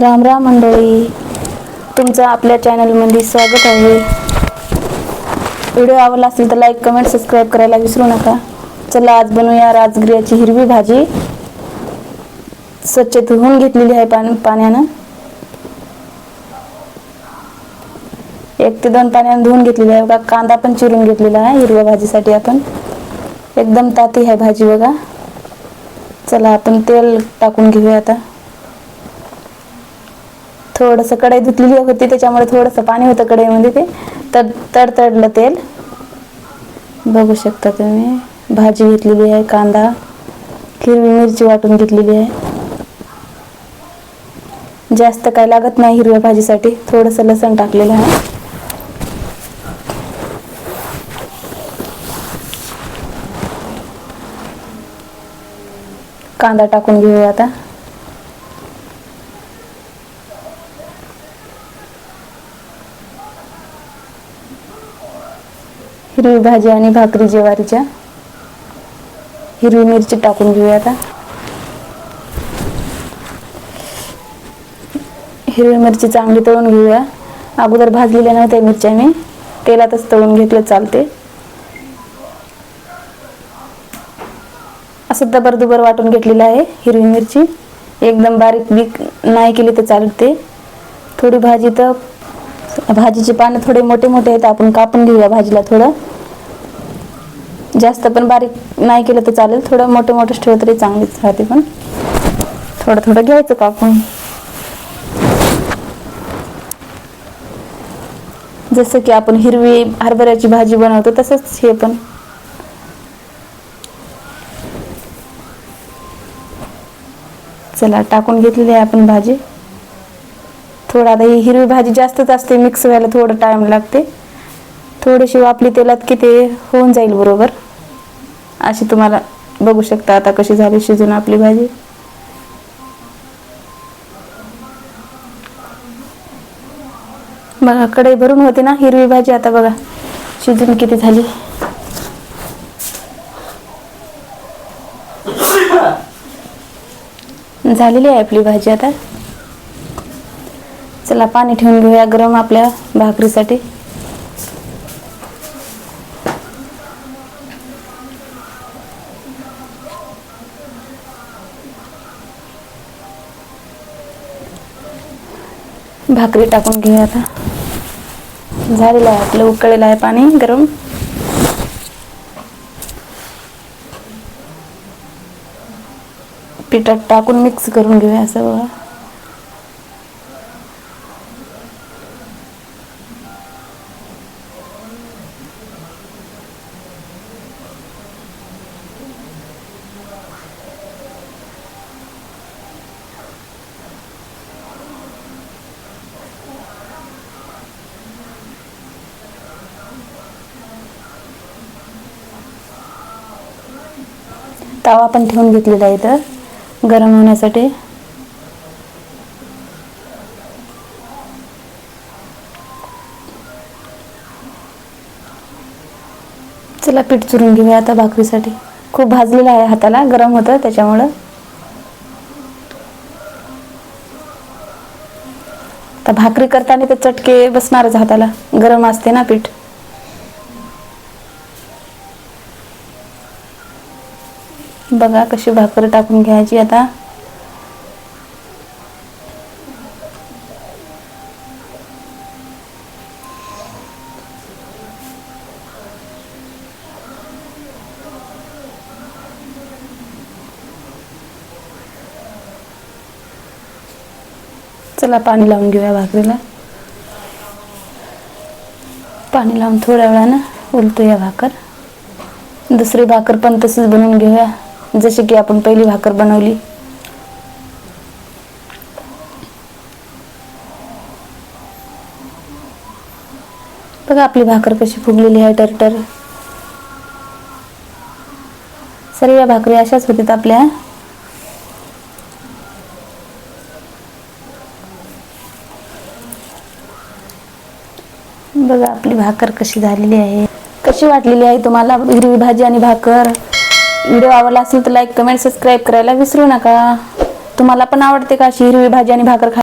राम राम मंडळी. तुमचं आपल्या चॅनलमध्ये स्वागत आहे. व्हिडिओ आवडला असेल तर लाईक कमेंट सबस्क्राईब करायला विसरू नका. चला आज बनवूया राजगिऱ्याची हिरवी भाजी. स्वच्छ धुवून घेतलेली आहे पान पाण्यानं. एक ते दोन पाण्यानं धुवून घेतलेली आहे. बघा कांदा पण चिरून घेतलेला आहे हिरव्या भाजीसाठी आपण. एकदम ताती आहे भाजी बघा. चला आपण तेल टाकून घेऊया आता. थोडंसं कढई धुतलेली होती त्याच्यामुळे थोडंसं पाणी होतं कढईमध्ये ते. तर तडतडलं तेल. बघू शकता तुम्ही भाजी घेतलेली आहे कांदा हिरवी मिरची वाटून घेतलेली आहे. जास्त काय लागत नाही हिरव्या भाजीसाठी थोडंसं लसण टाकलेलं आहे. कांदा टाकून घेऊया आता. हिरवी भाजी आणि भाकरी ज्वारीच्या. हिरवी मिरची टाकून घेऊया आता. हिरवी मिरची चांगली तळून घेऊया. अगोदर भाजलेल्या नव्हत्या मिरच्या मी. तेलातच तळून घेतलं चालते. असं दबर दुबर वाटून घेतलेलं आहे हिरवी मिरची. एकदम बारीक बीक नाही केली तर चालते. थोडी भाजी तर भाजीचे पानं थोडे मोठे मोठे आहेत आपण कापून घेऊया भाजीला थोडं. जास्त पण बारीक नाही केलं तर चालेल थोडं मोठं मोठं ठेवलं तरी चांगलीच राहते पण. थोडं थोडं घ्यायचं कापून. जसं की आपण हिरवी हरभऱ्याची भाजी बनवतो तसंच हे पण. चला टाकून घेतलेली आहे आपण भाजी. थोडं आता ही हिरवी भाजी जास्तच असते मिक्स व्हायला थोडं टाइम लागते. थोडीशी वापली तेलात की ते होऊन जाईल बरोबर. अशी तुम्हाला बघू शकता आता कशी झाली शिजून आपली भाजी. बघा कढई भरून होते ना हिरवी भाजी आता बघा शिजून किती झाली. झालेली आहे आपली भाजी आता. चला पाणी ठेवून घेऊया गरम आपल्या भाकरीसाठी. भाकरी टाकून घेऊया आता. झालेलं आहे आपलं उकळलेलं आहे पाणी गरम. पिठात टाकून मिक्स करून घेऊया असं बघा. तवा पण ठेवून घेतलेला आहे इथं गरम होण्यासाठी. चला पीठ चुरून घेऊया आता भाकरीसाठी. खूप भाजलेलं आहे हाताला गरम होतं त्याच्यामुळं. आता भाकरी करताना ते चटके बसणारच हाताला गरम असते ना पीठ. बघा कशी भाकर टाकून घ्यायची आता. चला पाणी लावून घेऊया भाकरीला. पाणी लावून थोड्या वेळानं उलतो या भाकर. दुसरी भाकर पण तशीच बनवून घेऊया. जसे की आपण पहिली भाकर बनवली. बघा आपली भाकर कशी फुगलेली आहे टरटर. सर्व भाकरी अशाच होत्यात आपल्या. बघा आपली भाकर कशी झालेली आहे. कशी वाटलेली आहे तुम्हाला? हिरवी भाजी आणि भाकर? व्हिडिओ आवडला असेल तर लाईक कमेंट सबस्क्राईब करायला विसरू नका. तुम्हाला पण आवडते का अशी हिरवी भाजी आणि भाकर खा